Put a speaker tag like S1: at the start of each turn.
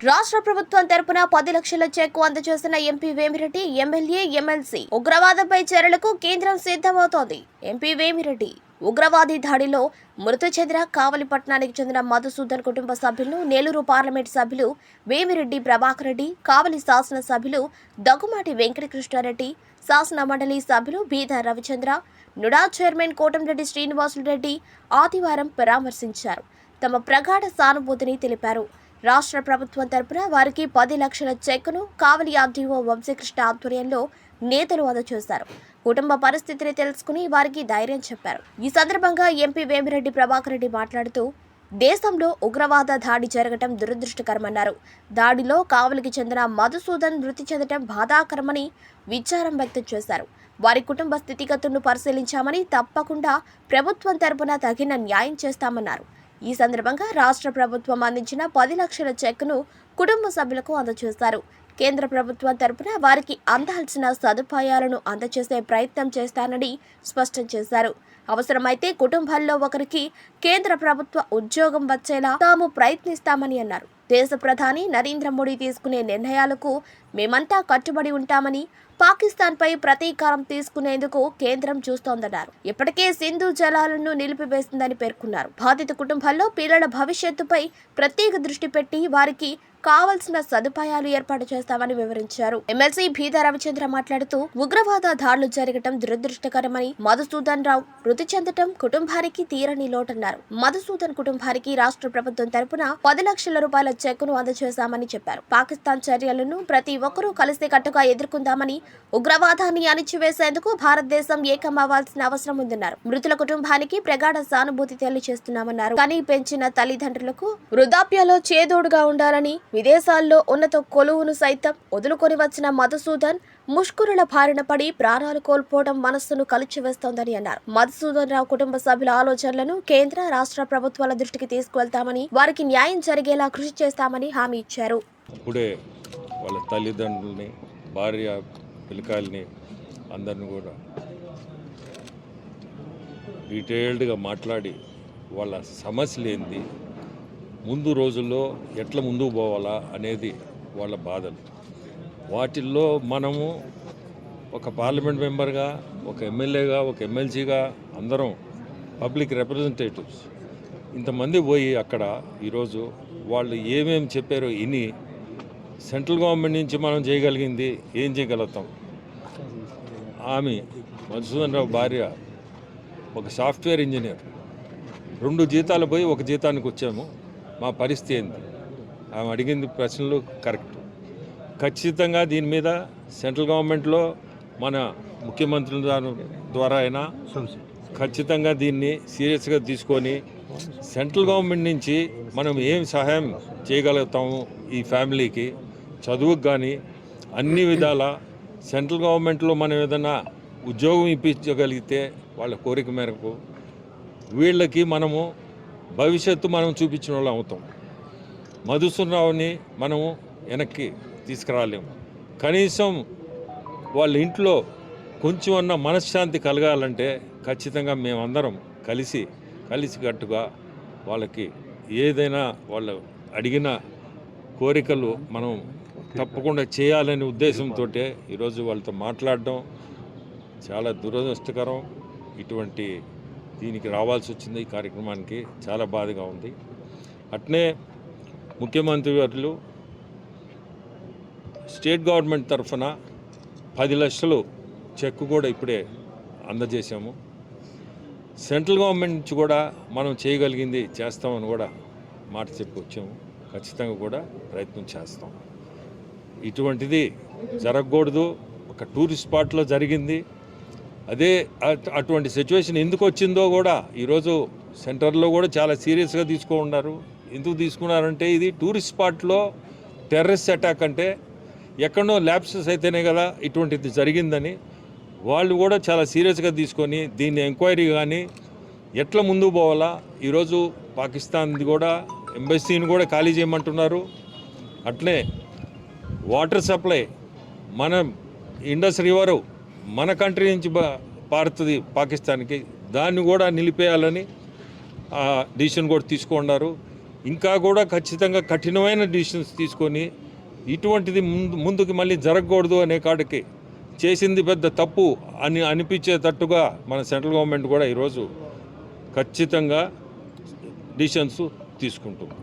S1: రాష్ట్ర ప్రభుత్వం తరపున పది లక్షల చెక్కు అందజేసిన ఎంపీ వేమిరెడ్డి ఎమ్మెల్యే ఎమ్మెల్సీ ఉగ్రవాదంపై చర్యలకు కేంద్రం సిద్ధమవుతోంది. ఎంపీ వేమిరెడ్డి ఉగ్రవాది దాడిలో మృతి చెందిన కావలిపట్నానికి చెందిన మధుసూదన్ కుటుంబ సభ్యులను నేలూరు పార్లమెంట్ సభ్యులు వేమిరెడ్డి ప్రభాకర్ రెడ్డి కావలి శాసన సభ్యులు దగ్గుమాటి వెంకటకృష్ణారెడ్డి శాసన మండలి సభ్యులు బీదా రవిచంద్ర నుడా చైర్మన్ కోటంరెడ్డి శ్రీనివాసులరెడ్డి ఆదివారం పరామర్శించారు. తమ ప్రగాఢ సానుభూతిని తెలిపారు. రాష్ట్ర ప్రభుత్వం తరపున వారికి పది లక్షల చెక్కును కావలి ఆర్డీఓ వంశీకృష్ణ ఆధ్వర్యంలో నేతలు అందజేశారు. కుటుంబ పరిస్థితిని తెలుసుకుని వారికి ధైర్యం చెప్పారు. ఈ సందర్భంగా ఎంపీ వేమిరెడ్డి ప్రభాకర్ రెడ్డి మాట్లాడుతూ దేశంలో ఉగ్రవాద దాడి జరగటం దురదృష్టకరమన్నారు. దాడిలో కావలికి చెందిన మధుసూదన్ మృతి చెందటం బాధాకరమని విచారం వ్యక్తం చేశారు. వారి కుటుంబ స్థితిగతులను పరిశీలించామని తప్పకుండా ప్రభుత్వం తరపున తగిన న్యాయం చేస్తామన్నారు. ఈ సందర్భంగా రాష్ట్ర ప్రభుత్వం అందించిన పది లక్షల చెక్ను కుటుంబ సభ్యులకు అందజేశారు కేంద్ర ప్రభుత్వం తరపున వారికి అందాల్సిన సదుపాయాలను అందజేసే ప్రయత్నం చేస్తానని స్పష్టం చేశారు. అవసరమైతే కుటుంబాల్లో ఒకరికి కేంద్ర ప్రభుత్వ ఉద్యోగం వచ్చేలా తాము ప్రయత్నిస్తామని అన్నారు. దేశ ప్రధాని నరేంద్ర మోడీ తీసుకునే నిర్ణయాలకు మేమంతా కట్టుబడి ఉంటామని పాకిస్తాన్పై ప్రతీకారం తీసుకునేందుకు కేంద్రం చూస్తోందన్నారు. ఇప్పటికే సింధు జలాలను నిలిపివేసిందని పేర్కొన్నారు. బాధిత కుటుంబాల్లో పిల్లల భవిష్యత్తుపై ప్రత్యేక దృష్టి పెట్టి వారికి కావలసిన సదుపాయాలు ఏర్పాటు చేస్తామని వివరించారు. ఎమ్మెల్సీ భీద రవిచంద్ర మాట్లాడుతూ ఉగ్రవాద దాడులు జరగటం దురదృష్టకరమని మధుసూదన్ రావు మృతి చెందటం కుటుంబానికి తీరని లోటన్నారు. మధుసూదన్ కుటుంబానికి రాష్ట్ర ప్రభుత్వం తరపున పది లక్షల రూపాయల చెక్కును అందజేశామని చెప్పారు. పాకిస్తాన్ చర్యలను ప్రతి ఒక్కరూ కలిసి కట్టుగా ఎదుర్కొందామని ఉగ్రవాదాన్ని అణిచివేసేందుకు భారతదేశం ఏకం అవ్వాల్సిన అవసరం ఉందన్నారు. మృతుల కుటుంబానికి ప్రగాఢ సానుభూతి తెలియజేస్తున్నామన్నారు. కానీ పెంచిన తల్లిదండ్రులకు వృద్ధాప్యలో చేదోడుగా ఉండాలని విదేశాల్లో ఉన్నత కొలువును సైతం వదులుకొని వచ్చిన మధుసూదన్ ముష్కరుల బారిన పడి ప్రాణాలు కోల్పోవడం మనస్సును కలిచివేస్తోందని అన్నారు. మధుసూదన్ రావు కుటుంబ సభ్యుల ఆలోచనలను కేంద్ర రాష్ట్ర ప్రభుత్వాల దృష్టికి తీసుకువెళ్తామని వారికి న్యాయం జరిగేలా కృషి చేస్తామని హామీ ఇచ్చారు.
S2: ఇప్పుడే వాళ్ళ తల్లిదండ్రుల్ని భార్య పిల్లకాయల్ని అందరిని కూడా డీటెయిల్డ్గా మాట్లాడి వాళ్ళ సమస్యలు ఏంది ముందు రోజుల్లో ఎట్లా ముందుకు పోవాలా అనేది వాళ్ళ బాధలు. వాటిల్లో మనము ఒక పార్లమెంట్ మెంబర్గా ఒక ఎమ్మెల్యేగా ఒక ఎమ్మెల్సీగా అందరం పబ్లిక్ రిప్రజెంటేటివ్స్. ఇంతమంది పోయి అక్కడ ఈరోజు వాళ్ళు ఏమేమి చెప్పారో ఇని సెంట్రల్ గవర్నమెంట్ నుంచి మనం చేయగలిగింది ఏం చేయగలుగుతాం? ఆమె మధుసూదన్ రావు భార్య ఒక సాఫ్ట్వేర్ ఇంజనీర్. రెండు జీతాలు పోయి ఒక జీతానికి వచ్చాము. మా పరిస్థితి ఏంది? ఆమె అడిగింది ప్రశ్నలు కరెక్ట్. ఖచ్చితంగా దీని మీద సెంట్రల్ గవర్నమెంట్లో మన ముఖ్యమంత్రుల ద్వారా- ద్వారా అయినా ఖచ్చితంగా దీన్ని సీరియస్గా తీసుకొని సెంట్రల్ గవర్నమెంట్ నుంచి మనం ఏం సహాయం చేయగలుగుతాము ఈ ఫ్యామిలీకి చదువుకు కానీ అన్ని విధాల సెంట్రల్ గవర్నమెంట్లో మనం ఏదైనా ఉద్యోగం ఇప్పించగలిగితే వాళ్ళ కోరిక మేరకు వీళ్ళకి మనము భవిష్యత్తు మనం చూపించిన వాళ్ళు అవుతాం. మధుసూనరావుని మనము వెనక్కి తీసుకురాలేము. కనీసం వాళ్ళ ఇంట్లో కొంచెం అన్న మనశ్శాంతి కలగాలంటే ఖచ్చితంగా మేమందరం కలిసి కలిసికట్టుగా వాళ్ళకి ఏదైనా వాళ్ళు అడిగిన కోరికలు మనం తప్పకుండా చేయాలనే ఉద్దేశంతో ఈరోజు వాళ్ళతో మాట్లాడడం చాలా దురదృష్టకరం. ఇటువంటి దీనికి రావాల్సి వచ్చింది ఈ కార్యక్రమానికి. చాలా బాధగా ఉంది. అట్నే ముఖ్యమంత్రి గారు స్టేట్ గవర్నమెంట్ తరఫున పది లక్షలు చెక్ కూడా ఇప్పుడే అందజేశాము. సెంట్రల్ గవర్నమెంట్ నుంచి కూడా మనం చేయగలిగింది చేస్తామని కూడా మాట చెప్పి వచ్చాము. ఖచ్చితంగా కూడా ప్రయత్నం చేస్తాం. ఇటువంటిది జరగకూడదు. ఒక టూరిస్ట్ స్పాట్లో జరిగింది. అదే అట్- అటువంటి సిచ్యువేషన్ ఎందుకు వచ్చిందో కూడా ఈరోజు సెంటర్లో కూడా చాలా సీరియస్గా తీసుకో ఉన్నారు. ఎందుకు తీసుకున్నారంటే ఇది టూరిస్ట్ స్పాట్లో టెర్రరిస్ట్ అటాక్ అంటే ఎక్కడో ల్యాబ్సెస్ అయితేనే కదా ఇటువంటిది జరిగిందని వాళ్ళు కూడా చాలా సీరియస్గా తీసుకొని దీన్ని ఎంక్వైరీ కానీ ఎట్లా ముందుకు పోవాలా? ఈరోజు పాకిస్తాన్ది కూడా ఎంబసీని కూడా ఖాళీ చేయమంటున్నారు. అట్లే వాటర్ సప్లై మన ఇండస్ రివరు మన కంట్రీ నుంచి పారుతుంది పాకిస్తాన్కి. దాన్ని కూడా నిలిపేయాలని డిసిషన్ కూడా తీసుకున్నారు. ఇంకా కూడా ఖచ్చితంగా కఠినమైన డిసిషన్స్ తీసుకొని ఇటువంటిది ముందు ముందుకు మళ్ళీ జరగకూడదు అనే కాడికి చేసింది పెద్ద తప్పు అని అనిపించేటట్టుగా మన సెంట్రల్ గవర్నమెంట్ కూడా ఈరోజు ఖచ్చితంగా డిసిషన్స్ తీసుకుంటుంది.